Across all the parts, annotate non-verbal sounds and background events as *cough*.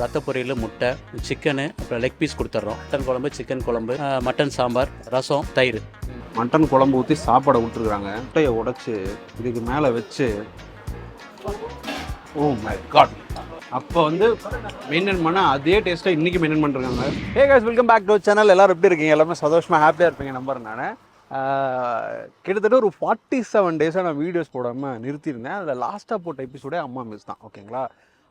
ரத்த பொரியல் முட்டை சிக்கனு அப்புறம் லெக் பீஸ் கொடுத்துட்றோம். மட்டன் குழம்பு சிக்கன் குழம்பு மட்டன் சாம்பார் ரசம் தயிர். மட்டன் குழம்பு ஊற்றி சாப்பாடை விட்டுருக்குறாங்க முட்டையை உடைச்சு இதுக்கு மேலே வச்சு ஓ மை காட் அப்போ வந்து மெயின்டைன் பண்ண அதே டேஸ்ட்டை இன்னைக்கு மெயின்டைன் பண்ணிருக்காங்க hey guys welcome back to channel எல்லாரும் எப்படி இருக்கீங்க? எல்லாமே சந்தோஷமாக ஹாப்பியாக இருப்பீங்க நம்பர் நான். கிட்டத்தட்ட ஒரு ஃபார்ட்டி செவன் டேஸாக நான் வீடியோஸ் போடாமல் நிறுத்தியிருந்தேன். அதில் லாஸ்ட்டாக போட்ட எபிசோடே அம்மா மிஸ் தான். ஓகேங்களா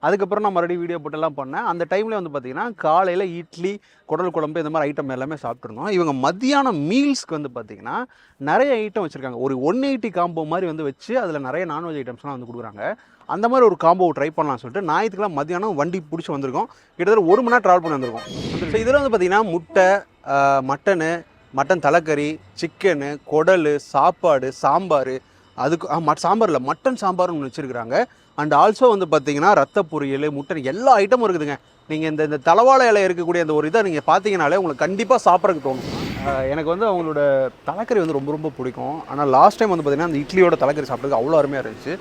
அதுக்கப்புறம் நான் மறுபடியும் வீடியோ போட்டெல்லாம் பண்ணேன். அந்த டைமில் வந்து பார்த்தீங்கன்னா காலையில் இட்லி குடல் குழம்பு இந்த மாதிரி ஐட்டம் எல்லாமே சாப்பிட்ருந்தோம் இவங்க மத்தியானம் மீல்ஸ்க்கு வந்து பார்த்தீங்கன்னா நிறைய ஐட்டம் வச்சுருக்காங்க. ஒரு ஒன் எயிட்டி காம்போ மாதிரி வந்து வச்சு அதில் நிறைய நான்வெஜ் ஐட்டம்ஸ்லாம் வந்து கொடுக்குறாங்க. அந்த மாதிரி ஒரு காம்போ ட்ரை பண்ணலாம்னு சொல்லிட்டு ஞாயிற்றுக்கிழமை மத்தியானம் வண்டி பிடிச்சி வந்திருக்கோம். கிட்டத்தட்ட ஒரு மணி நேரம் ட்ராவல் பண்ணி வந்திருக்கோம். ஸோ இதில் வந்து பார்த்திங்கன்னா முட்டை மட்டனு மட்டன் தலைக்கறி சிக்கனு குடல் சாப்பாடு சாம்பார் அதுக்கு மட் சாம்பாரில் மட்டன் சாம்பார்னு ஒன்று வச்சுருக்குறாங்க. அண்ட் ஆல்சோ வந்து பார்த்தீங்கன்னா ரத்த பொரியல் முட்டை எல்லா ஐட்டமும் இருக்குதுங்க. நீங்கள் இந்த இந்த தலவாழை இலை இருக்கக்கூடிய அந்த ஒரு இதை நீங்கள் பார்த்தீங்கனாலே உங்களுக்கு கண்டிப்பாக சாப்பிட்றதுக்கு தோணும். எனக்கு வந்து அவங்களோட தலைக்கறி வந்து ரொம்ப ரொம்ப பிடிக்கும். ஆனால் லாஸ்ட் டைம் வந்து பார்த்தீங்கன்னா அந்த இட்லியோட தலைக்கறி சாப்பிட்றது அவ்வளோ அருமையாக இருந்துச்சு.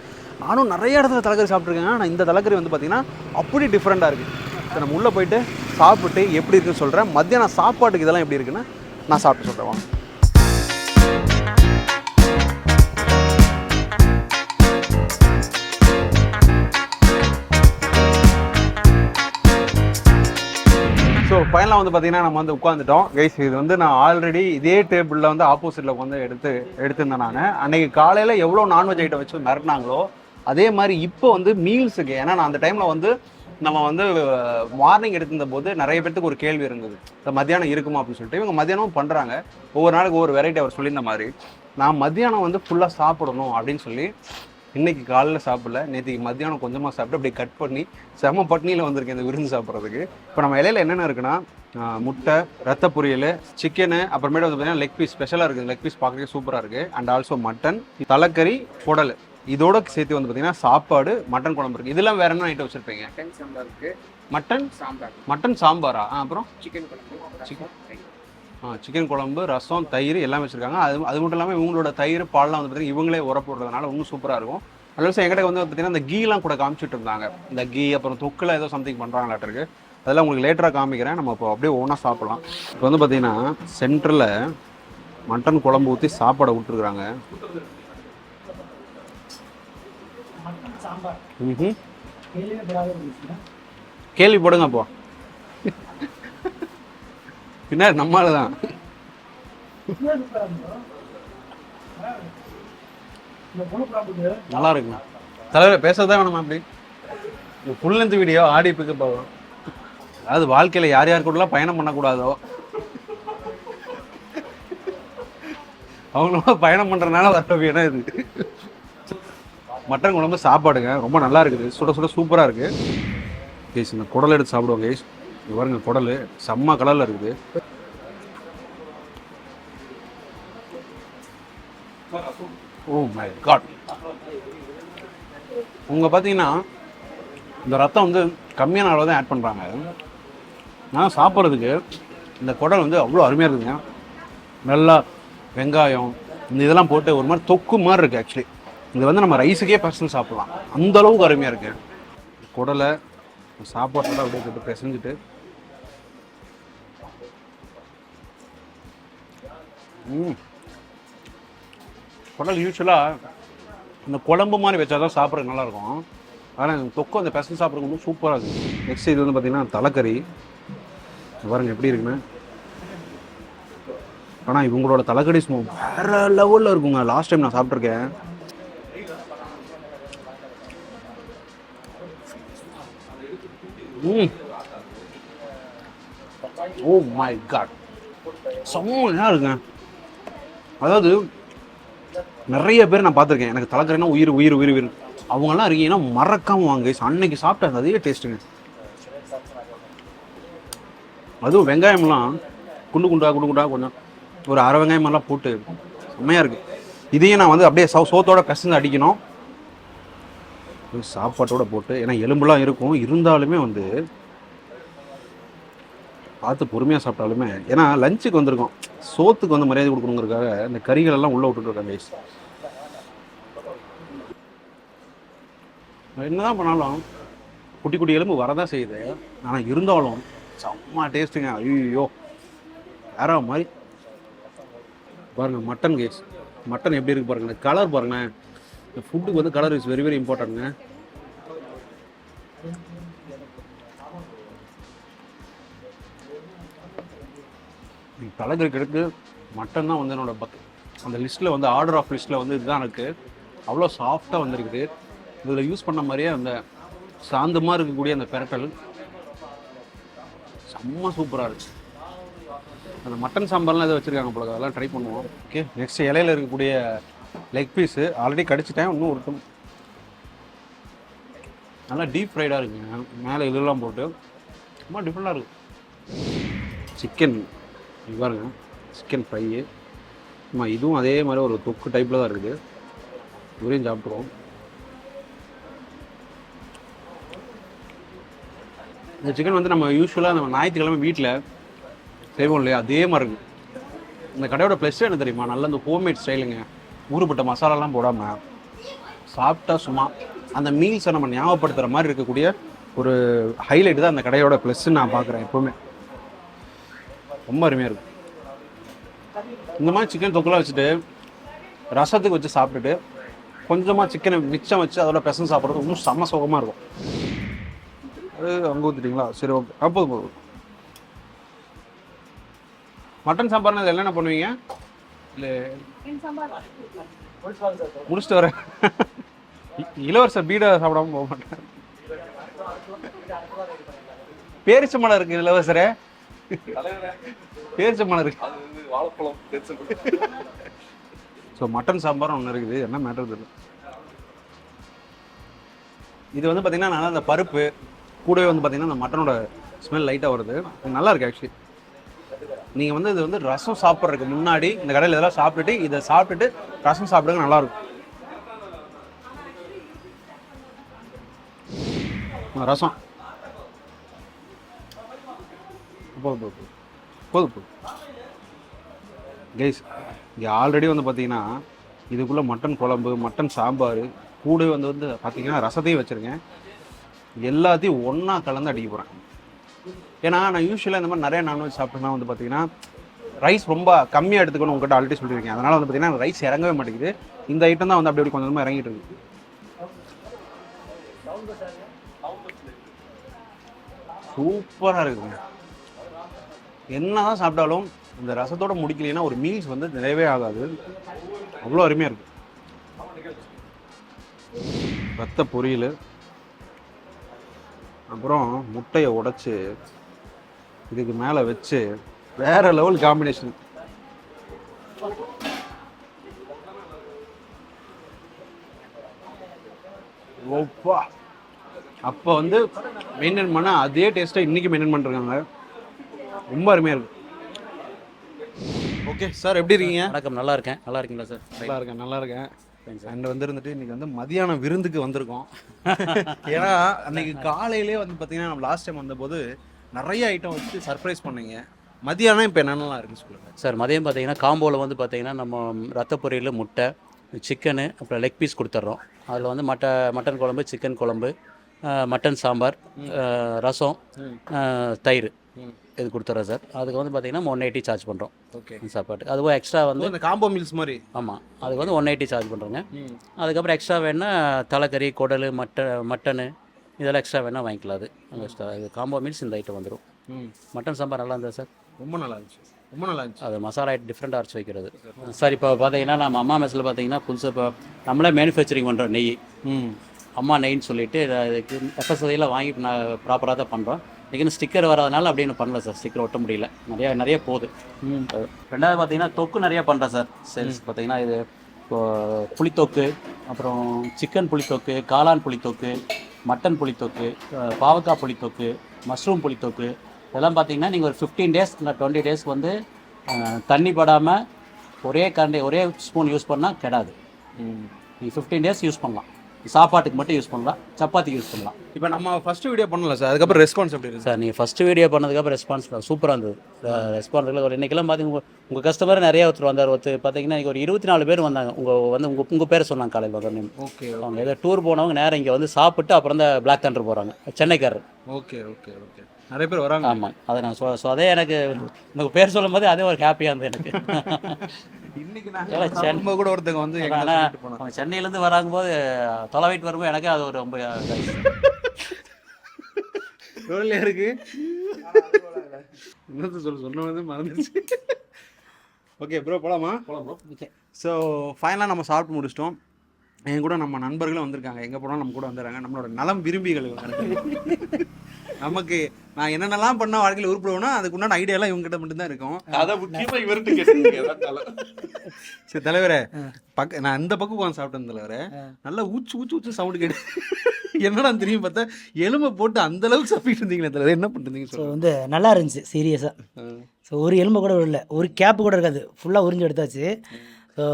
நானும் நிறைய இடத்துல தலைக்கறி சாப்பிட்ருக்கேன் ஆனால் இந்த தலைக்கறி வந்து பார்த்திங்கன்னா அப்படி டிஃப்ரெண்ட்டாக இருக்குது நம்ம உள்ளே போயிட்டு சாப்பிட்டு எப்படி இருக்குன்னு சொல்கிறேன் மத்தியானம் சாப்பாட்டுக்கு இதெல்லாம் எப்படி இருக்குன்னு நான் சாப்பிட்டு சொல்கிறேன் ஃபைனலாக வந்து பார்த்தீங்கன்னா நம்ம வந்து உட்காந்துட்டோம் கைஸ் இது வந்து நான் ஆல்ரெடி இதே டேபிளில் வந்து ஆப்போசிட்டில் வந்து எடுத்து எடுத்திருந்தேன் நான். அன்னைக்கு காலையில் எவ்வளோ நான்வெஜ் ஐட்டம் வச்சு மிரட்டினாங்களோ அதே மாதிரி இப்போ வந்து மீல்ஸுக்கு ஏன்னா நான் அந்த டைமில் வந்து நம்ம வந்து மார்னிங் எடுத்திருந்த போது நிறைய பேர்த்துக்கு ஒரு கேள்வி இருந்தது. இந்த மத்தியானம் இருக்குமா? அப்படின்னு சொல்லிட்டு. இவங்க மத்தியானமும் பண்ணுறாங்க ஒவ்வொரு நாளுக்கு ஒவ்வொரு வெரைட்டி அவர் சொல்லியிருந்த மாதிரி. நான் மத்தியானம் வந்து ஃபுல்லாக சாப்பிடணும் அப்படின்னு சொல்லி இன்னைக்கு காலைல சாப்பிடல நேற்றுக்கு மத்தியானம் கொஞ்சமாக சாப்பிட்டு அப்படியே கட் பண்ணி செம பட்னியில் வந்திருக்கேன் இந்த விருந்து சாப்பிட்றதுக்கு. இப்போ நம்ம இலையில என்னென்ன இருக்குன்னா முட்டை ரத்த பொரியல் சிக்கனு அப்புறமேட்டு வந்து பார்த்தீங்கன்னா லெக் பீஸ் ஸ்பெஷலாக இருக்குது. லெக் பீஸ் பார்க்கறதுக்கு சூப்பராக இருக்குது அண்ட் ஆல்சோ மட்டன் தலைக்கறி குடல் இதோட சேர்த்து வந்து பார்த்தீங்கன்னா சாப்பாடு மட்டன் குழம்பு இருக்குது இதெல்லாம் வேற என்ன ஐட்டம் வச்சுருப்பீங்க? Mutton sambar mutton sambar. Mutton சாம்பாரா? ஆ, அப்புறம்? சிக்கன் குழம்பு சிக்கன் ஆ சிக்கன் குழம்பு ரசம் தயிர் எல்லாமே வச்சுருக்காங்க. அது அது மட்டும் இல்லாமல் இவங்களோட தயிர் பால்லாம் வந்து பார்த்தீங்கன்னா இவங்களே உர போடுறதுனால இன்னும் சூப்பராக இருக்கும். அதுவும் எங்கிட்ட வந்து பார்த்தீங்கன்னா இந்த கீலாம் கூட காமிச்சிட்டு இருந்தாங்க. இந்த கீ அப்புறம் தொக்கில் ஏதோ சம்திங் பண்ணுறாங்களாட்டிருக்கு அதெல்லாம் உங்களுக்கு லேட்டராக காமிக்கிறேன். நம்ம இப்போ அப்படியே ஒன்றா சாப்பிடலாம். இப்போ வந்து பார்த்தீங்கன்னா சென்டரில் மட்டன் குழம்பு ஊற்றி சாப்பாடை விட்டுருக்குறாங்க கேள்வி கேள்விப்படுங்க அப்போ பின்னாடி நம்மளால தான். நல்லா இருக்குண்ணா தலைவர் பேசுறதா வேணுமா அப்படி ஃபுல் லென்த் வீடியோ ஆடி பிக்கப் ஆகும். அதாவது வாழ்க்கையில் யார் யார் கூடலாம் பயணம் பண்ணக்கூடாதோ? அவங்களோட பயணம் பண்ணுறதுனால வர வீணா இது. மட்டன் குழம்பு சாப்பாடுங்க. ரொம்ப நல்லா இருக்குது. சுட சுட சூப்பராக இருக்குது கேஸ் இந்த குடல் எடுத்து சாப்பிடுவோம் கேஸ் இங்க பாருங்க குடல். செம்ம கலரில் இருக்குது. மை காட் உங்க பார்த்தீங்கன்னா இந்த ரத்தம் வந்து கம்மியான அளவு தான் ஆட் பண்ணுறாங்க நான் சாப்பிட்றதுக்கு இந்த குடல் வந்து அவ்வளோ அருமையாக இருக்குதுங்க. நல்லா வெங்காயம் இந்த இதெல்லாம் போட்டு ஒரு மாதிரி தொக்கு மாதிரி இருக்குது ஆக்சுவலி இது வந்து நம்ம ரைஸுக்கே பர்சனல் சாப்பிடலாம். அந்த அளவுக்கு அருமையாக இருக்குது குடலை சாப்பாட்டோட அப்படியே போட்டு பிசைஞ்சிட்டு. ம். குடல் யூஸ்வலாக இந்த குழம்பு மாதிரி வச்சா தான் சாப்பிட்றது நல்லாயிருக்கும். ஆனால் இந்த தொக்கு அந்த பெசன் சாப்பிட்றது சூப்பராக இருக்குது நெக்ஸ்ட் இது வந்து பார்த்திங்கன்னா தலைக்கறி. பாருங்க எப்படி இருக்குன்னு. ஆனால் இவங்களோட தலைக்கறி ஸ்மோ வேற லெவலில் இருக்குங்க. லாஸ்ட் டைம் நான் சாப்பிட்ருக்கேன் ம். Oh ஓ மை காட் செம்மையாக இருக்குங்க. அதாவது நிறைய பேர் நான் பார்த்துருக்கேன். எனக்கு தலைக்கறைனா உயிர் உயிர் உயிர் உயிர் அவங்கெல்லாம் இருக்கீங்கன்னா மறக்காம வாங்க. அன்னைக்கு சாப்பிட்ட அதே டேஸ்ட்டுங்க அதுவும் வெங்காயம்லாம் குண்டு குண்டா குண்டு குண்டா கொஞ்சம் ஒரு அரை வெங்காயம் எல்லாம் போட்டு செம்மையாக இருக்குது இதையும் நான் வந்து அப்படியே சோ சோத்தோட கசந்து அடிக்கணும். சாப்பாட்டோட போட்டு ஏன்னா எலும்புலாம் இருக்கும். இருந்தாலுமே வந்து பார்த்து பொறுமையாக சாப்பிட்டாலுமே ஏன்னா லஞ்சுக்கு வந்திருக்கோம். சோத்துக்கு வந்து மரியாதை கொடுக்கணுங்கிறதுக்காக இந்த கறிகள் எல்லாம் உள்ளே விட்டுட்டு கைஸ் என்னதான் பண்ணாலும் குட்டி குட்டி எலும்பு வரதான் செய்யுது. ஆனால் இருந்தாலும் செம்ம டேஸ்ட்டுங்க ஐயோ வேற மாதிரி. பாருங்க மட்டன் கேஸ் மட்டன் எப்படி இருக்கு பாருங்க கலர் பாருங்கள் இந்த ஃபுட்டுக்கு வந்து கலர் இஸ் வெரி வெரி இம்பார்ட்டன்ட்ங்க தலைகள் கிடக்கு மட்டன் தான் வந்து என்னோட பக் அந்த லிஸ்ட்டில் வந்து ஆர்டர் ஆஃப் லிஸ்ட்டில் வந்து இதுதான் இருக்குது அவ்வளோ சாஃப்டாக வந்திருக்குது. இதில் யூஸ் பண்ண மாதிரியே அந்த சாந்தமாக இருக்கக்கூடிய அந்த பெரட்டல் செம்ம சூப்பராக இருக்கு. அந்த மட்டன் சாம்பார்லாம் எதை வச்சுருக்காங்க போல அதெல்லாம் ட்ரை பண்ணுவோம். ஓகே நெக்ஸ்ட் இலையில இருக்கக்கூடிய லெக் பீஸு ஆல்ரெடி கடிச்சிட்டேன். இன்னும் ஒருத்தம் நல்லா டீப் ஃப்ரைடாக இருக்குங்க மேலே இதெல்லாம் போட்டு. ரொம்ப டிஃப்ரெண்ட்டாக இருக்கும் சிக்கன் பாருங்க சிக்கன் ஃப்ரையு ஆமாம் இதுவும் அதே மாதிரி ஒரு தொக்கு டைப்பில் தான் இருக்குது. இவரையும் சாப்பிட்ருவோம் இந்த சிக்கன் வந்து நம்ம யூஸ்வலாக நம்ம ஞாயிற்றுக்கிழமை வீட்டில் செய்வோம் இல்லையா? அதே மாதிரி இருக்கும் இந்த கடையோட ப்ளஸ் என்ன தெரியுமா? நல்ல இந்த ஹோம்மேட் ஸ்டைலுங்க ஊறுபட்ட மசாலாலாம் போடாமல் சாப்பிட்டா சும்மா அந்த மீல்ஸை நம்ம ஞாபகப்படுத்துகிற மாதிரி இருக்கக்கூடிய ஒரு ஹைலைட் தான் அந்த கடையோட ப்ளஸ்ன்னு நான் பார்க்குறேன் எப்போவுமே. ரொம்ப அருமையாக இருக்கும். இந்த மாதிரி சிக்கன் தொக்குலாம் வச்சுட்டு ரசத்துக்கு வச்சு சாப்பிட்டுட்டு கொஞ்சமாக சிக்கனை மிச்சம் வச்சு அதோட பெசன் சாப்பிட்றது இன்னும் செம்ம சுகமாக இருக்கும். அது அங்கே ஊற்றிட்டீங்களா சரி ஓகே அப்போது போதும் மட்டன் சாம்பார்னா இதில் என்னென்ன பண்ணுவீங்க? இல்லை முடிச்சுட்டு வரேன். இளவரசர் பீடா சாப்பிடாம போக மாட்டேன் பேரிச்சம்பழம் இருக்கு இளவரசரே. பேரிச்சம்பழம் இருக்கு ஸோ மட்டன் சாம்பார் ஒன்று இருக்குது. என்ன மேட்டர் தெரியல. இது வந்து பார்த்தீங்கன்னா நல்லா அந்த பருப்பு கூடவே வந்து பார்த்தீங்கன்னா அந்த மட்டனோட ஸ்மெல் லைட்டாக வருது. நல்லா இருக்கு ஆக்சுவலி நீங்கள் வந்து இது வந்து ரசம் சாப்பிட்றதுக்கு முன்னாடி இந்த கடையில் இதெல்லாம் சாப்பிட்டுட்டு இதை சாப்பிட்டுட்டு ரசம் சாப்பிடுங்க நல்லா இருக்கும். ஆ, ரசம். போதும் போதும் போதும். போதும் கைஸ் இங்கே ஆல்ரெடி வந்து பார்த்தீங்கன்னா இதுக்குள்ளே மட்டன் குழம்பு மட்டன் சாம்பார் கூடவே வந்து வந்து பார்த்தீங்கன்னா ரசத்தையும் வச்சுருக்கேன். எல்லாத்தையும் ஒன்றா கலந்து அடிக்க போகிறேன் ஏன்னா நான் யூஸ்வலாக இந்த மாதிரி நிறைய நான்வெஜ் சாப்பிட்டேன்னா வந்து பார்த்தீங்கன்னா ரைஸ் ரொம்ப கம்மியாக எடுத்துக்கணும் உங்கள்கிட்ட ஆல்ரெடி சொல்லியிருக்கேன். அதனால் வந்து பார்த்தீங்கன்னா ரைஸ் இறங்கவே மாட்டேங்குது. இந்த ஐட்டம் தான் வந்து அப்படி அப்படி கொஞ்சம் கொஞ்சமாக இறங்கிட்டு இருக்கு. சூப்பராக இருக்குங்க என்னதான் சாப்பிட்டாலும் இந்த ரசத்தோட முடிக்கலைன்னா ஒரு மீல்ஸ் வந்து நிறையவே ஆகாது. அவ்வளோ அருமையாக இருக்கு. ரத்த பொரியல். அப்புறம் முட்டையை உடைச்சு இதுக்கு மேலே வச்சு வேற லெவல் காம்பினேஷன் ஓப்பா அப்போ வந்து மெயின்டைன் பண்ணால் அதே டேஸ்ட்டை இன்றைக்கி மெயின்டைன் பண்ணுறாங்க ரொம்ப அருமையாக இருக்கு. ஓகே சார் எப்படி இருக்கீங்க? வணக்கம் நல்லா இருக்கேன். நல்லா இருக்கீங்களா சார்? நல்லா இருக்கேன் நல்லா இருக்கேன். அண்ட் வந்து இருந்துட்டு இன்னைக்கு வந்து மதியான விருந்துக்கு வந்திருக்கோம். *laughs* ஏன்னா அன்னைக்கு காலையிலே வந்து பார்த்தீங்கன்னா நம்ம லாஸ்ட் டைம் வந்தபோது நிறைய ஐட்டம் வச்சு சர்ப்ரைஸ் பண்ணீங்க. மதியானம் இப்போ என்னென்னலாம் இருக்குன்னு சொல்லுங்க. சார் மதியம் பார்த்தீங்கன்னா காம்போவில் வந்து பார்த்தீங்கன்னா நம்ம ரத்த பொரியல் முட்டை சிக்கனு அப்புறம் லெக் பீஸ் கொடுத்துட்றோம் அதில் வந்து மட்ட மட்டன் குழம்பு சிக்கன் குழம்பு மட்டன் சாம்பார் ரசம் தயிர். ம். இது கொடுத்துட்றோம் சார். அதுக்கு வந்து பார்த்தீங்கன்னா ஒன் எயிட்டி சார்ஜ் பண்ணுறோம் ஓகே சாப்பாட்டு அதுவும் எக்ஸ்ட்ரா வந்து இந்த காம்போ மீல்ஸ் மாதிரி. ஆமாம் அதுக்கு வந்து ஒன் எயிட்டி சார்ஜ் பண்ணுறோங்க. அதுக்கப்புறம் எக்ஸ்ட்ரா வேணா தலைக்கறி குடல் மட்ட மட்டனு இதெல்லாம் எக்ஸ்ட்ரா வேணால் வாங்கிக்கலாம் அது. எக்ஸ்ட்ரா இது காம்போ மீல்ஸ் இந்த ஐட்டம் வந்துடும் மட்டன் சாம்பார் நல்லா இருந்தது சார்? ரொம்ப நல்லா இருந்துச்சு. ரொம்ப நல்லா இருந்துச்சு. அது மசாலா டிஃப்ரெண்ட் அரைச்சி வைக்கிறது. சார் இப்போ பார்த்தீங்கன்னா நம்ம அம்மா மெஸ்ஸில் பார்த்தீங்கன்னா புதுசாக இப்போ நம்மளே மேனுஃபேக்சரிங் பண்ணுறோம் நெய். ம். அம்மா நெய்ன்னு சொல்லிட்டு இதுக்கு எஃப்எஸ்ஐயில் வாங்கி நான் ப்ராப்பராக தான் பண்ணுறோம் இன்னும் ஸ்டிக்கர் வராதனால அப்படியே இன்னும் பண்ணல சார் ஸ்டிக்கர் ஒட்ட முடியல. நிறைய நிறைய போகுது. ரெண்டாவது பார்த்தீங்கன்னா தொக்கு நிறைய பண்ணுறேன் சார் சேல்ஸ் பார்த்தீங்கன்னா இது புளித்தொக்கு அப்புறம் சிக்கன் புளித்தொக்கு காளான் புளித்தொக்கு மட்டன் புளித்தொக்கு பாவக்காய் புளித்தொக்கு மஷ்ரூம் புளித்தொக்கு இதெல்லாம் பார்த்தீங்கன்னா நீங்கள் ஒரு ஃபிஃப்டீன் டேஸ் இல்லை டுவெண்ட்டி டேஸ்க்கு வந்து தண்ணி படாமல் ஒரே கரண்டி ஒரே ஸ்பூன் யூஸ் பண்ணால் கெடாது. நீங்கள் ஃபிஃப்டீன் டேஸ் யூஸ் பண்ணலாம். சாப்பாட்டுக்கு மட்டும் யூஸ் பண்ணலாம் சப்பாத்திக்கு யூஸ் பண்ணலாம். இப்போ நம்ம ஃபர்ஸ்ட் வீடியோ பண்ணல சார் அதுக்கப்புறம் ரெஸ்பான்ஸ் எப்படி இருக்கு சார் நீங்கள் ஃபஸ்ட்டு வீடியோ பண்ணதுக்கப்புறம் ரெஸ்பான்ஸ் சூப்பராக இருந்தது. ரெஸ்பான்ஸ் ஒரு இன்றைக்கெல்லாம் பார்த்தீங்க உங்கள் கஸ்டமர் நிறைய ஒருத்தர் வந்தார். ஒருத்தர் பார்த்தீங்கன்னா இன்னைக்கு ஒரு இருபத்தி நாலு பேர் வந்தாங்க. உங்கள் வந்து உங்கள் உங்கள் பேரை சொன்னாங்க காலையில் வந்தோடனே ஓகே அவங்க ஏதோ டூர் போனவங்க நேரம் இங்கே வந்து சாப்பிட்டு அப்புறம் தான் பிளாக் தண்டர் போகிறாங்க சென்னைக்காரர். ஓகே ஓகே ஓகே நிறைய பேர் வராங்க. ஆமாம் அதை நான் சொ ஸோ அதே எனக்கு உங்கள் பேர் சொல்லும் போது அதே ஒரு ஹாப்பியாக இருந்தது எனக்கு. இன்னைக்கு ஏன்னா சென்னை- நம்ம கூட ஒருத்தங்க வந்து ஆனால் சென்னையிலேருந்து வராங்கும்போது தொலைவிட்டு வரும்போது எனக்கு அது ஒரு ரொம்ப இருக்கு? என்னது சொல்ல சொன்ன வந்து மறந்துச்சு. ஓகே ப்ரோ போலாமா? ஸோ ஃபைனலாக நம்ம சாப்பிட்டு முடிச்சிட்டோம். என் கூட நம்ம நண்பர்களும் வந்திருக்காங்க. எங்கே போனாலும் நம்ம கூட வந்துடுறாங்க. நம்மளோட நலம் விரும்பிகள். நமக்கு நான் என்னென்னலாம் பண்ணால் வாழ்க்கையில் உருப்படுவேனோ அதுக்கு உண்டான ஐடியாலாம் இவங்ககிட்ட மட்டும்தான் இருக்கும். அத முக்கியமா இவர்கிட்ட கேட்டீங்க. சரி தலைவரே பக்க நான் இந்த பக்கம் உட்காந்து சாப்பிட்டேன் தலைவரே. நல்லா ஊச்சு ஊச்சு ஊச்சு சவுண்டு கேட்டு. என்னடா தெரியும் பார்த்தா எலும்பை போட்டு அந்த அளவுக்கு சாப்பிட்டு இருந்தீங்களே தலைவர். என்ன பண்ணிருந்தீங்க ஸோ வந்து நல்லா இருந்துச்சு சீரியஸாக ஸோ ஒரு எலும்பு கூட இல்லை ஒரு கேப்பு கூட இருக்காது ஃபுல்லாக உறிஞ்சு எடுத்தாச்சு. ஸோ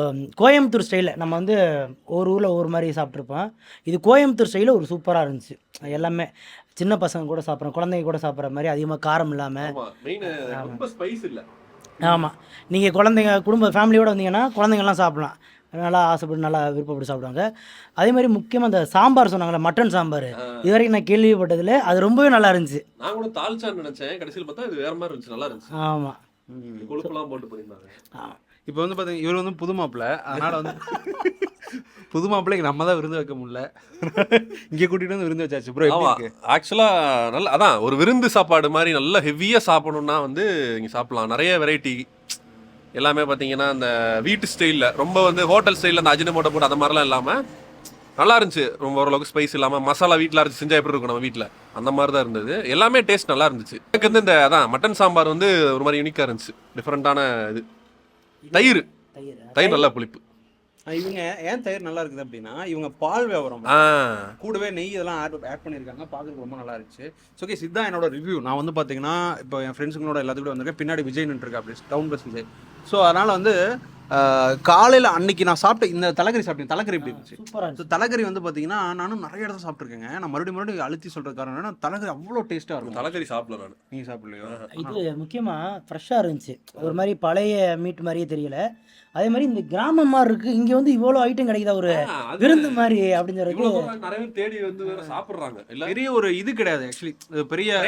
கோயம்புத்தூர் ஸ்டைலில் நம்ம வந்து ஒரு ஊரில் ஒரு மாதிரி சாப்பிட்ருப்போம் இது கோயம்புத்தூர் ஸ்டைலில் ஒரு சூப்பராக இருந்துச்சு. எல்லாமே சின்ன பசங்க கூட சாப்பிட்றோம் குழந்தைங்க கூட சாப்பிட்ற மாதிரி அதிகமாக காரம் இல்லாமல் ஆமாம் நீங்கள் குழந்தைங்க குடும்ப ஃபேமிலியோடு வந்தீங்கன்னா குழந்தைங்கள்லாம் சாப்பிடலாம். நல்லா ஆசைப்பட்டு நல்லா விருப்பப்பட்டு சாப்பிடுவாங்க. அதே மாதிரி முக்கியமாக அந்த சாம்பார் சொன்னாங்களே மட்டன் சாம்பார். இது வரைக்கும் நான் கேள்விப்பட்டதில் அது ரொம்பவே நல்லா இருந்துச்சு. நான் கூட தால்ச்சான்னு நினைச்சேன். கடைசியில் பார்த்தா இது வேற மாதிரி இருந்துச்சு நல்லா இருந்துச்சு. ஆமாம் கொழுப்பெல்லாம் போட்டு பண்ணியிருந்தாங்க. இப்போ வந்து பார்த்தீங்க இவர் வந்து புது மாப்பிள்ள அதனால வந்து *laughs* புது மாப்பிள்ளைக்கு நம்ம தான் விருந்து வைக்க முடியல. இங்கே கூட்டிட்டு வந்து விருந்து வச்சாச்சு ப்ரோ எப்படி ஆமா இருக்கு? ஆக்சுவலா நல்ல அதான் ஒரு விருந்து சாப்பாடு மாதிரி நல்ல ஹெவியா சாப்பிடணும்னா வந்து இங்க சாப்பிடலாம். நிறைய வெரைட்டி எல்லாமே பாத்தீங்கன்னா அந்த வீட்டு ஸ்டைல்ல ரொம்ப வந்து ஹோட்டல் ஸ்டைல்ல அந்த அஜினமோட்டோ போட்டு அந்த மாதிரிலாம் இல்லாம நல்லா இருந்துச்சு. ரொம்ப ஓரளவுக்கு ஸ்பைஸ் இல்லாம மசாலா வீட்டில் அரைச்சு செஞ்சா எப்படி இருக்கும் நம்ம வீட்டில் அந்த மாதிரி தான் இருந்தது. எல்லாமே டேஸ்ட் நல்லா இருந்துச்சு. எனக்கு வந்து இந்த அதான் மட்டன் சாம்பார் வந்து ஒரு மாதிரி யூனிக்கா இருந்துச்சு. டிஃப்ரெண்டான இது. தயிர். தயிர்? தயிர் நல்லா புளிப்பு. இவங்க ஏன் தயிர் நல்லா இருக்குது அப்படின்னா இவங்க பால் வியாபாரம் கூடவே நெய் இதெல்லாம் ஆட் ஆட் பண்ணியிருக்காங்க. பார்க்கறதுக்கு ரொம்ப நல்லா இருந்துச்சு. ஸோ ஓகே சித்தா என்னோட ரிவ்யூ நான் வந்து பார்த்தீங்கன்னா இப்போ என் ஃப்ரெண்ட்ஸுங்களோட எல்லாத்துக்கும் வந்திருக்கேன். பின்னாடி விஜய் நின்றுருக்கா அப்படி டவுன் பஸ் விஜய். ஸோ அதனால் வந்து காலையில் அன்னைக்கு நான் சாப்பிட்ட இந்த தலைக்கறி சாப்பிட்டேன். தலைக்கறி எப்படி இருந்துச்சு? ஸோ தலைக்கறி வந்து பார்த்தீங்கன்னா நானும் நிறைய இடத்துல சாப்பிட்ருக்கேங்க நான் மறுபடியும் மறுபடியும் அழுத்தி சொல்கிற காரணம் என்னன்னா தலைக்கறி அவ்வளோ டேஸ்ட்டாக இருக்கும். தலைக்கறி சாப்பிடல நான். நீங்கள் சாப்பிடலையோ? இது முக்கியமாக ஃப்ரெஷ்ஷாக இருந்துச்சு. ஒரு மாதிரி பழைய மீட் மாதிரியே தெரியல. அதே மாதிரி இந்த கிராமம் மாதிரி இருக்கு. இங்கே வந்து இவ்வளோ ஐட்டம் கிடைக்குதா? ஒரு விருந்து மாதிரி இவ்வளவு தூரம் நிறைய பேர் தேடி வந்து வேற சாப்பிடுறாங்க. இல்ல? பெரிய ஒரு இது கிடையாது ஆக்சுவலி பெரிய.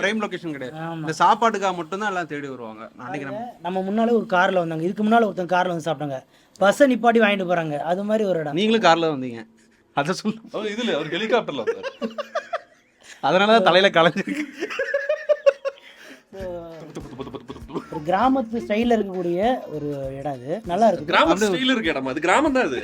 பிரைம் லொகேஷன் கிடையாது. இந்த சாப்பாட்டுக்காக மட்டும்தான் எல்லாம் தேடி வருவாங்க. நான் அன்னைக்கு நம்ம நம்ம முன்னாலே ஒரு காரில் வந்தாங்க. இதுக்கு முன்னால் ஒருத்தன் காரில் வந்து சாப்பிட்டாங்க. பஸ்ஸை நிப்பாட்டி வாங்கிட்டு போகிறாங்க அது மாதிரி ஒரு இடம். நீங்களும் கார்ல வந்தீங்க. அதை சொல்லு இதுல அவர் ஹெலிகாப்டர்ல அதனால தான் தலையில கலைஞ்சிருக்கு ஒரு கிராமத்து ஸ்டைலில் இருக்கக்கூடிய ஒரு இடம் இது நல்லா இருக்கு. கிராம ஸ்டைல் இருக்கு இடம்? அது கிராமம் தான் அது.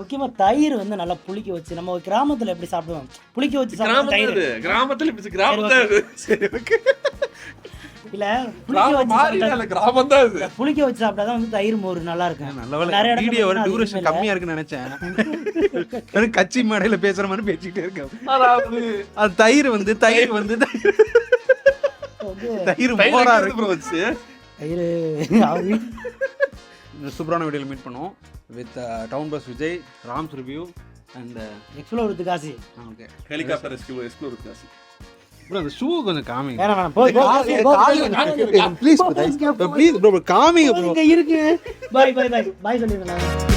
முக்கியமாக தயிர் வந்து நல்லா புளிக்க வச்சு நம்ம ஒரு கிராமத்தில் எப்படி சாப்பிடுவோம்? புளிக்க வச்சு தயிர். அது. கிராமத்துல இல்ல புளிக்க வச்சு கிராமம் தான் அது புளிக்க வச்சு சாப்பிட்டா தான் வந்து தயிர் மோர் நல்லா இருக்கும். நல்ல வீடியோ வர டியூரேஷன் கம்மியா இருக்குன்னு நினைச்சேன். கட்சி மேடையில பேசுற மாதிரி பேசிக்கிட்டே இருக்கேன். அதாவது அது தயிர் வந்து தயிர் வந்து தயிர். மோரா இருக்கு. வச்சு? தயிர். *laughs* சூப்பரான வீடியோவில் மீட் பண்ணுவோம் with town bus Vijay Rams review and explore with Kasi. Okay helicopter rescue explore வித்தியாசி bro அந்த ஷூ கொஞ்சம் காமிங்க. வேணாம் வேணாம். போய் ப்ளீஸ் ப்ளீஸ் ப்ரோ காமிங்க. ப்ரோ இங்க இருக்கு. பாய் பாய் பாய் பாய் சொல்லிருந்தேன்